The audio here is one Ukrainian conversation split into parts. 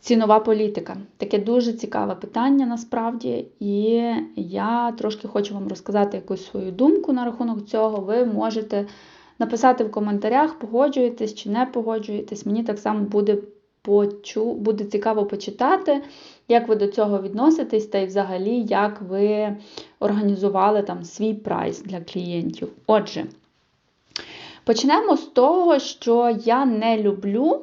Цінова політика. Таке дуже цікаве питання насправді, і я трошки хочу вам розказати якусь свою думку на рахунок цього. Ви можете написати в коментарях, погоджуєтесь чи не погоджуєтесь. Мені так само буде почу... буде цікаво почитати, як ви до цього відноситесь, та й взагалі, як ви організували там свій прайс для клієнтів. Отже, почнемо з того, що я не люблю,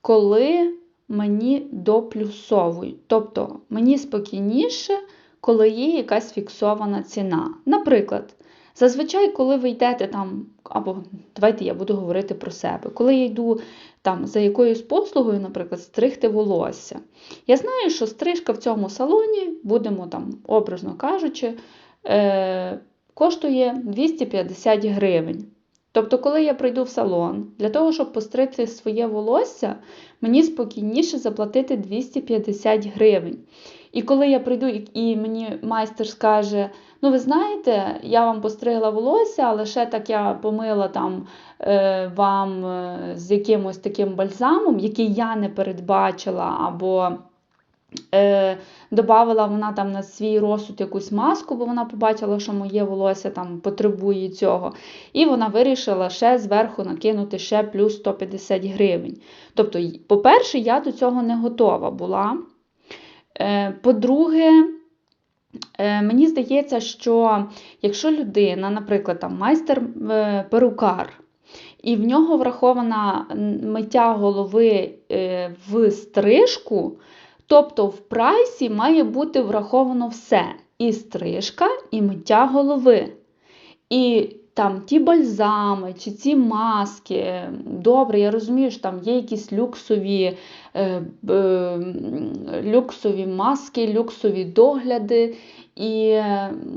коли мені доплюсовують. Тобто мені спокійніше, коли є якась фіксована ціна. Наприклад, зазвичай, коли ви йдете там, або давайте я буду говорити про себе, коли я йду там за якоюсь послугою, наприклад, стригти волосся. Я знаю, що стрижка в цьому салоні, будемо там, образно кажучи, е, коштує 250 гривень. Тобто, коли я прийду в салон, для того, щоб постригти своє волосся, мені спокійніше заплатити 250 гривень. І коли я прийду і мені майстер скаже, ну ви знаєте, я вам постригла волосся, але ще так я помила там е, вам е, з якимось таким бальзамом, який я не передбачила, або е, Добавила вона там на свій розсуд якусь маску, бо вона побачила, що моє волосся там потребує цього. І вона вирішила ще зверху накинути ще плюс 150 гривень. Тобто, по-перше, я до цього не готова була. Е, по-друге, е, мені здається, що якщо людина, наприклад, там майстер-перукар, і в нього врахована миття голови е, в стрижку, Тобто в прайсі має бути враховано все: і стрижка, і миття голови. І там ті бальзами чи ці маски. Добре, я розумію, що там є якісь люксові е, е, люксові маски, люксові догляди. І,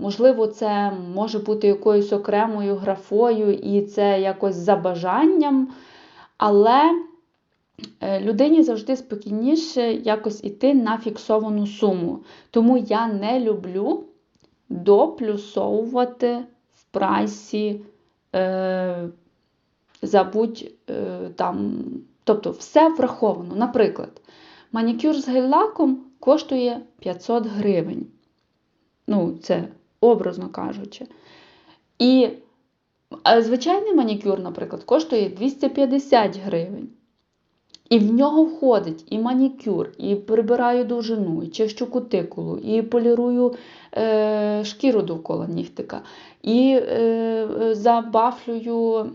можливо, це може бути якоюсь окремою графою, і це якось за бажанням. Але Е, людині завжди спокійніше якось іти на фіксовану суму. Тому я не люблю доплюсовувати в прайсі, е, забудь е, там, тобто все враховано. Наприклад, манікюр з гель-лаком коштує 500 гривень. Ну, це образно кажучи. І звичайний манікюр, наприклад, коштує 250 гривень. І в нього входить і манікюр, і прибираю довжину, і чищу кутикулу, і полірую е, шкіру довкола нігтика, і е, забафлюю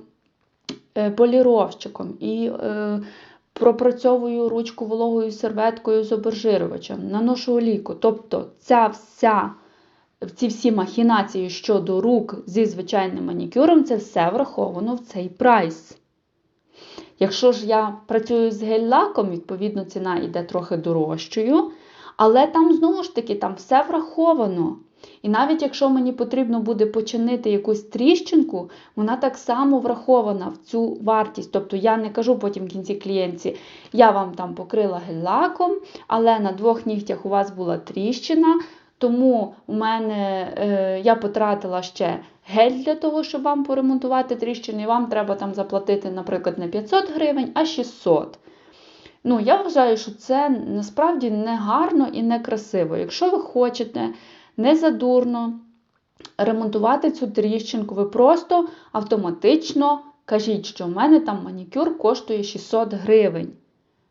е, поліровщиком, і е, пропрацьовую ручку вологою серветкою з обержирювачем, наношу олійку. Тобто ця вся, ці всі махінації щодо рук зі звичайним манікюром, це все враховано в цей прайс. Якщо ж я працюю з гель-лаком, відповідно, ціна йде трохи дорожчою. Але там, знову ж таки, там все враховано. І навіть якщо мені потрібно буде починити якусь тріщинку, вона так само врахована в цю вартість. Тобто я не кажу потім в кінці клієнтці, я вам там покрила гель-лаком, але на двох нігтях у вас була тріщина, тому у мене е, я потратила ще гель для того, щоб вам поремонтувати тріщини, і вам треба там заплатити, наприклад, не 500 гривень, а 600. Ну, Я вважаю, що це насправді не гарно і не красиво. Якщо ви хочете незадурно ремонтувати цю тріщинку, ви просто автоматично кажіть, що в мене там манікюр коштує 600 гривень.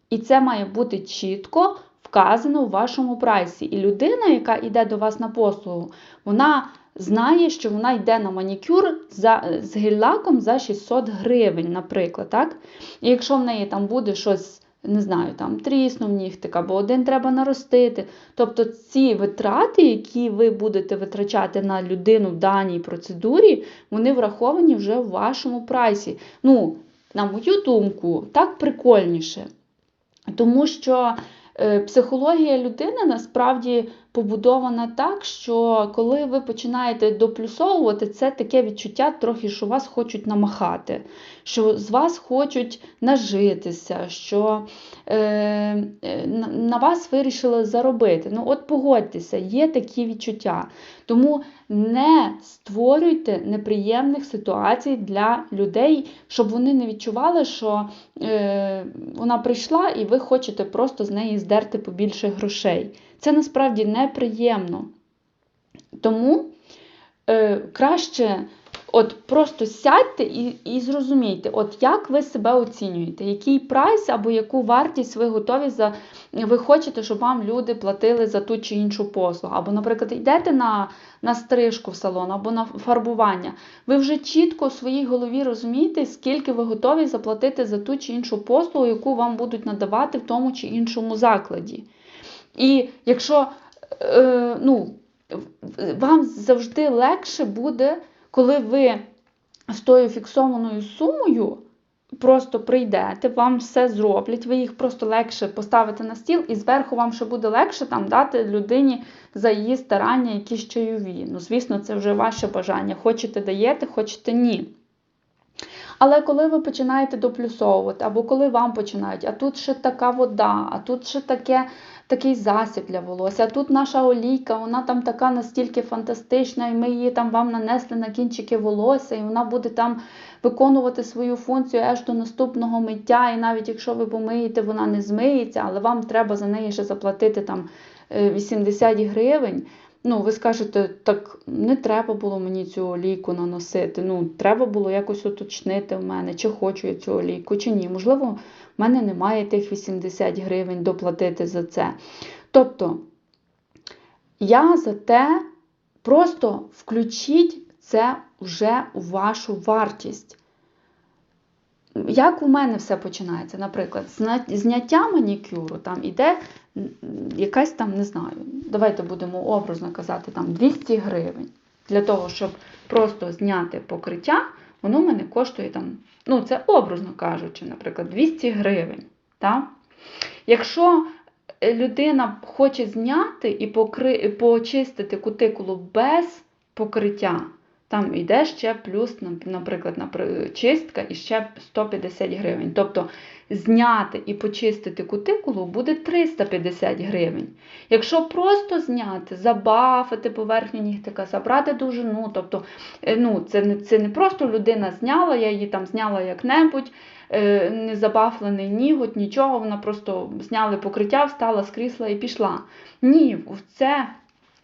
І це має бути чітко вказано у вашому прайсі. І людина, яка йде до вас на послугу, вона знає, що вона йде на манікюр за, з гель-лаком за 600 гривень, наприклад. так? І якщо в неї там буде щось, не знаю, там тріснув нігтик, або один треба наростити. Тобто ці витрати, які ви будете витрачати на людину в даній процедурі, вони враховані вже в вашому прайсі. Ну, на мою думку, так прикольніше. Тому що психологія людини насправді побудована так, що коли ви починаєте доплюсовувати, це таке відчуття, трохи, що вас хочуть намахати, що з вас хочуть нажитися, що е, на вас вирішили заробити. Ну, от погодьтеся, є такі відчуття. Тому не створюйте неприємних ситуацій для людей, щоб вони не відчували, що е, вона прийшла і ви хочете просто з неї здерти побільше грошей. Це насправді неприємно. Тому е, краще от просто сядьте і і зрозумійте, от як ви себе оцінюєте, який прайс або яку вартість ви готові за ви хочете, щоб вам люди платили за ту чи іншу послугу. Або, наприклад, йдете на на стрижку в салон, або на фарбування. Ви вже чітко у своїй голові розумієте, скільки ви готові заплатити за ту чи іншу послугу, яку вам будуть надавати в тому чи іншому закладі. І якщо е, ну, вам завжди легше буде, коли ви з тою фіксованою сумою просто прийдете, вам все зроблять, ви їх просто легше поставите на стіл, і зверху вам ще буде легше там дати людині за її старання якісь чайові. Ну, звісно, це вже ваше бажання. Хочете даєте, хочете ні. Але коли ви починаєте доплюсовувати, або коли вам починають, а тут ще така вода, а тут ще таке, такий засіб для волосся, тут наша олійка, вона там така настільки фантастична, і ми її там вам нанесли на кінчики волосся, і вона буде там виконувати свою функцію аж до наступного миття. І навіть якщо ви помиєте, вона не змиється, але вам треба за неї ще заплатити там 80 е, гривень. Ну, ви скажете, так не треба було мені цю олійку наносити. Ну, треба було якось уточнити в мене, чи хочу я цю олійку, чи ні. Можливо, в мене немає тих 80 гривень доплатити за це. Тобто, я за те, просто включіть це вже у вашу вартість. Як у мене все починається? Наприклад, зняття манікюру, там іде якась там, не знаю, давайте будемо образно казати, там 200 гривень. Для того, щоб просто зняти покриття, воно мене коштує там, ну, це образно кажучи, наприклад, 200 гривень. Та? Якщо людина хоче зняти і почистити кутикулу без покриття, там йде ще плюс, наприклад, чистка і ще 150 гривень. Тобто зняти і почистити кутикулу буде 350 гривень. Якщо просто зняти, забафити поверхню нігтика, забрати довжину, тобто е, ну, це не це не просто людина зняла, я її там зняла як-небудь, е, не забафлений ніготь, нічого, вона просто зняли покриття, встала з крісла і пішла. Ні, в це.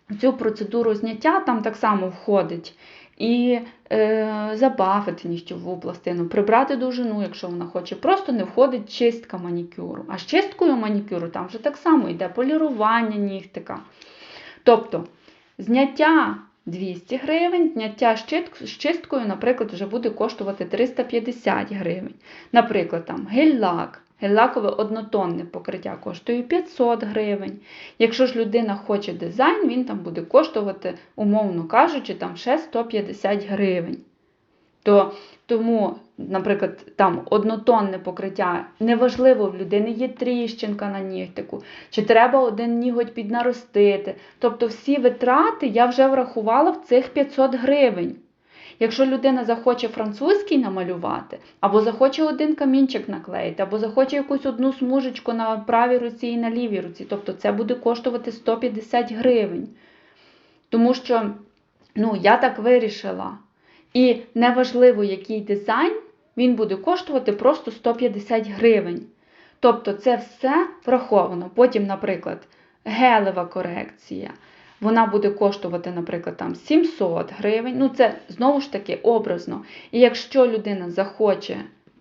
В цю процедуру зняття там так само входить і е, забавити нігтєву пластину, прибрати довжину, якщо вона хоче. Просто не входить чистка манікюру. А з чисткою манікюру там вже так само йде полірування нігтика. Тобто зняття 200 гривень, зняття з чисткою, наприклад, вже буде коштувати 350 гривень. Наприклад, там гель-лак. Гель-лакове однотонне покриття коштує 500 гривень. Якщо ж людина хоче дизайн, він там буде коштувати, умовно кажучи, там ще 150 гривень. То, Тому, наприклад, там однотонне покриття, неважливо, в людини є тріщинка на нігтику, чи треба один ніготь піднаростити. Тобто всі витрати я вже врахувала в цих 500 гривень. Якщо людина захоче французький намалювати, або захоче один камінчик наклеїти, або захоче якусь одну смужечку на правій руці і на лівій руці, тобто це буде коштувати 150 гривень. Тому що, ну, я так вирішила. І неважливо, який дизайн, він буде коштувати просто 150 гривень. Тобто це все враховано. Потім, наприклад, гелева корекція вона буде коштувати, наприклад, там 700 гривень. Ну, це знову ж таки образно. І якщо людина захоче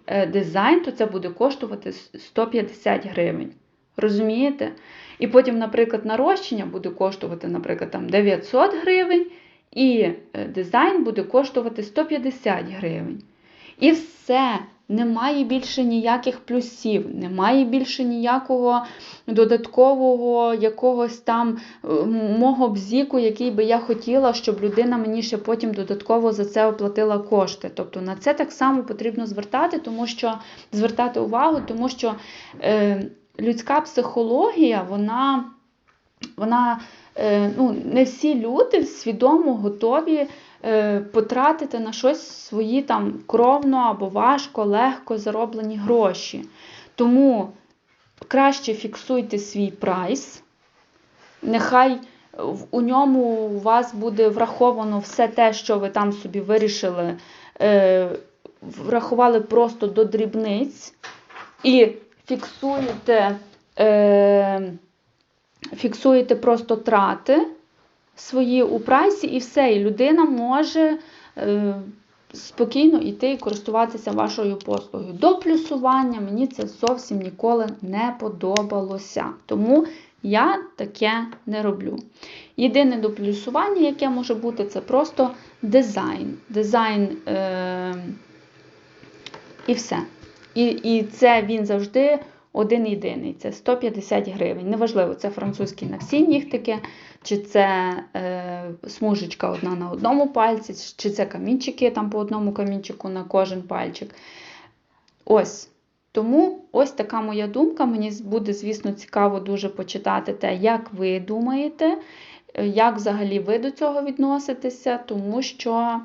е, дизайн, то це буде коштувати 150 гривень. Розумієте? І потім, наприклад, нарощення буде коштувати, наприклад, там 900 гривень, і е, дизайн буде коштувати 150 гривень. І все немає більше ніяких плюсів, немає більше ніякого додаткового якогось там е, мого бзіку, який би я хотіла, щоб людина мені ще потім додатково за це оплатила кошти. Тобто на це так само потрібно звертати, тому що звертати увагу, тому що е, людська психологія, вона, вона е, ну, не всі люди свідомо готові. Е, потратити на щось свої там кровно або важко, легко зароблені гроші. Тому краще фіксуйте свій прайс. Нехай у ньому у вас буде враховано все те, що ви там собі вирішили, е, врахували просто до дрібниць і фіксуєте, е, фіксуєте просто трати свої у прайсі, і все. І людина може е, спокійно йти і користуватися вашою послугою. До плюсування мені це зовсім ніколи не подобалося. Тому я таке не роблю. Єдине до плюсування, яке може бути, це просто дизайн. Дизайн е, і все. І, і це він завжди один єдиний. Це 150 гривень. Неважливо, це французький на всі нігтики, чи це е, смужечка одна на одному пальці, чи це камінчики там по одному камінчику на кожен пальчик. Ось. Тому ось така моя думка. Мені буде, звісно, цікаво дуже почитати те, як ви думаєте, як взагалі ви до цього відноситеся, тому що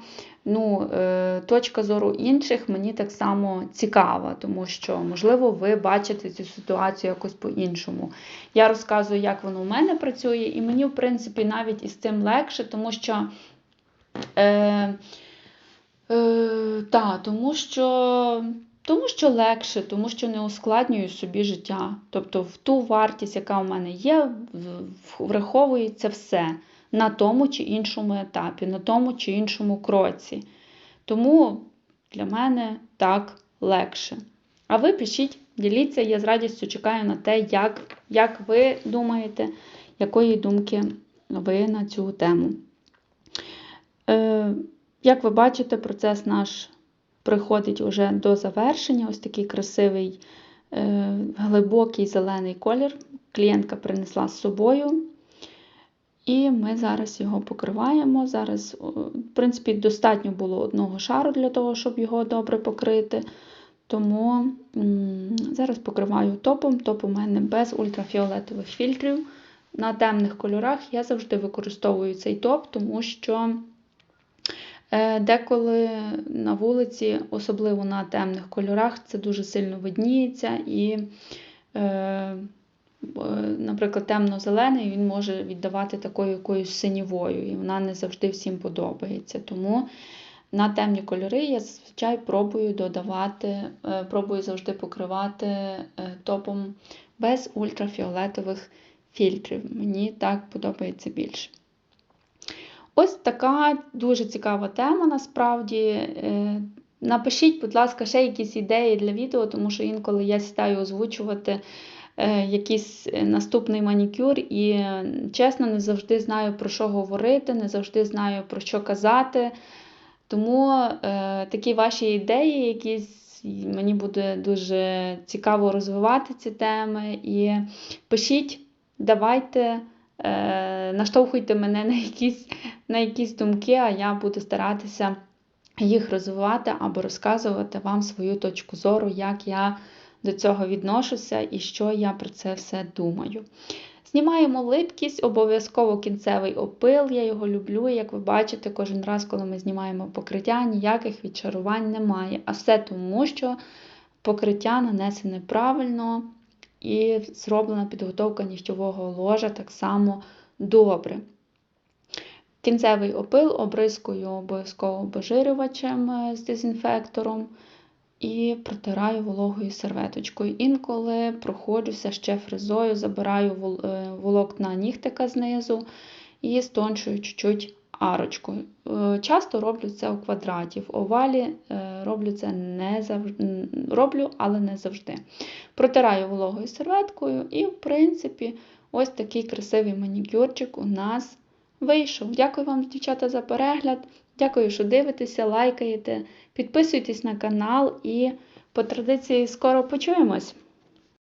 ну, е, точка зору інших мені так само цікава, тому що, можливо, ви бачите цю ситуацію якось по-іншому. Я розказую, як воно в мене працює, і мені, в принципі, навіть із цим легше, тому що. Е, е, та, тому що тому що легше, тому що не ускладнюю собі життя. Тобто в ту вартість, яка у мене є, в- в- враховується все на тому чи іншому етапі, на тому чи іншому кроці. Тому для мене так легше. А ви пишіть, діліться, я з радістю чекаю на те, як, як ви думаєте, якої думки ви на цю тему. Е, як ви бачите, процес наш приходить уже до завершення. Ось такий красивий, е, глибокий зелений колір. Клієнтка принесла з собою. І ми зараз його покриваємо. Зараз, в принципі, достатньо було одного шару для того, щоб його добре покрити. Тому зараз покриваю топом. Топ у мене без ультрафіолетових фільтрів. На темних кольорах я завжди використовую цей топ, тому що Деколи на вулиці, особливо на темних кольорах, це дуже сильно видніється і, е, е, наприклад, темно-зелений він може віддавати такою якоюсь синівою, і вона не завжди всім подобається. Тому на темні кольори я зазвичай пробую додавати, е, пробую завжди покривати е, топом без ультрафіолетових фільтрів. Мені так подобається більше. Ось така дуже цікава тема насправді. Е, Напишіть, будь ласка, ще якісь ідеї для відео, тому що інколи я сідаю озвучувати е, якийсь е, наступний манікюр, і чесно, не завжди знаю, про що говорити, не завжди знаю, про що казати. Тому такі ваші ідеї, якісь мені буде дуже цікаво розвивати ці теми. І пишіть, давайте. Е, наштовхуйте мене на якісь, на якісь думки, а я буду старатися їх розвивати або розказувати вам свою точку зору, як я до цього відношуся і що я про це все думаю. Знімаємо липкість, обов'язково кінцевий опил, я його люблю. Як ви бачите, кожен раз, коли ми знімаємо покриття, ніяких відчарувань немає. А все тому, що покриття нанесене правильно, і зроблена підготовка нігтєвого ложа так само добре. Кінцевий опил обрискую обов'язково обезжирювачем е, з дезінфектором і протираю вологою серветочкою. Інколи проходжуся ще фрезою, забираю е, волокна нігтика знизу і стончую чуть-чуть арочкою. Е, Часто роблю це у квадраті, в овалі роблю це не завжди, роблю, але не завжди. Протираю вологою серветкою, і, в принципі, ось такий красивий манікюрчик у нас вийшов. Дякую вам, дівчата, за перегляд. Дякую, що дивитеся, лайкаєте. Підписуйтесь на канал і по традиції скоро почуємось.